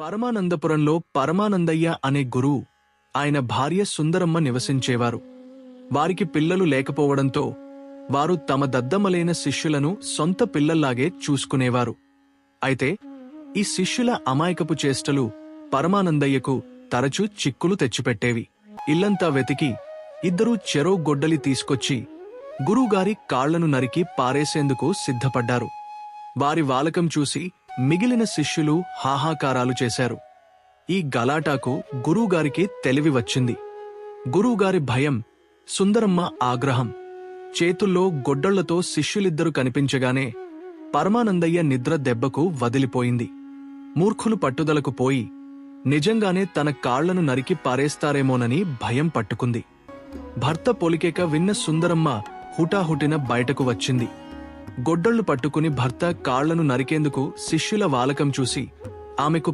పరమానందపురంలో పరమానందయ్య అనే గురువు ఆయన భార్య సుందరమ్మ నివసించేవారు. వారికి పిల్లలు లేకపోవడంతో వారు తమ దద్దమ్మలైన శిష్యులను సొంత పిల్లల్లాగే చూసుకునేవారు. అయితే ఈ శిష్యుల అమాయకపు చేష్టలు పరమానందయ్యకు తరచూ చిక్కులు తెచ్చిపెట్టేవి. ఇల్లంతా వెతికి ఇద్దరూ చెరో గొడ్డలి తీసుకొచ్చి గురువుగారి కాళ్ళను నరికి పారేసేందుకు సిద్ధపడ్డారు. వారి వాలకం చూసి మిగిలిన శిష్యులు హాహాకారాలు చేశారు. ఈ గలాటాకు గురువుగారికి తెలివి వచ్చింది. గురువుగారి భయం సుందరమ్మ ఆగ్రహం చేతుల్లో గొడ్డళ్ళతో శిష్యులిద్దరు కనిపించగానే పరమానందయ్య నిద్ర దెబ్బకు వదిలిపోయింది. మూర్ఖులు పట్టుదలకు పోయి నిజంగానే తన కాళ్ళను నరికి పారేస్తారేమోనని భయం పట్టుకుంది. భర్త పొలికేక విన్న సుందరమ్మ హుటాహుటిన బయటకు వచ్చింది. గొడ్డళ్ళు పట్టుకుని భర్త కాళ్ళను నరికేందుకు శిష్యుల వాలకం చూసి ఆమెకు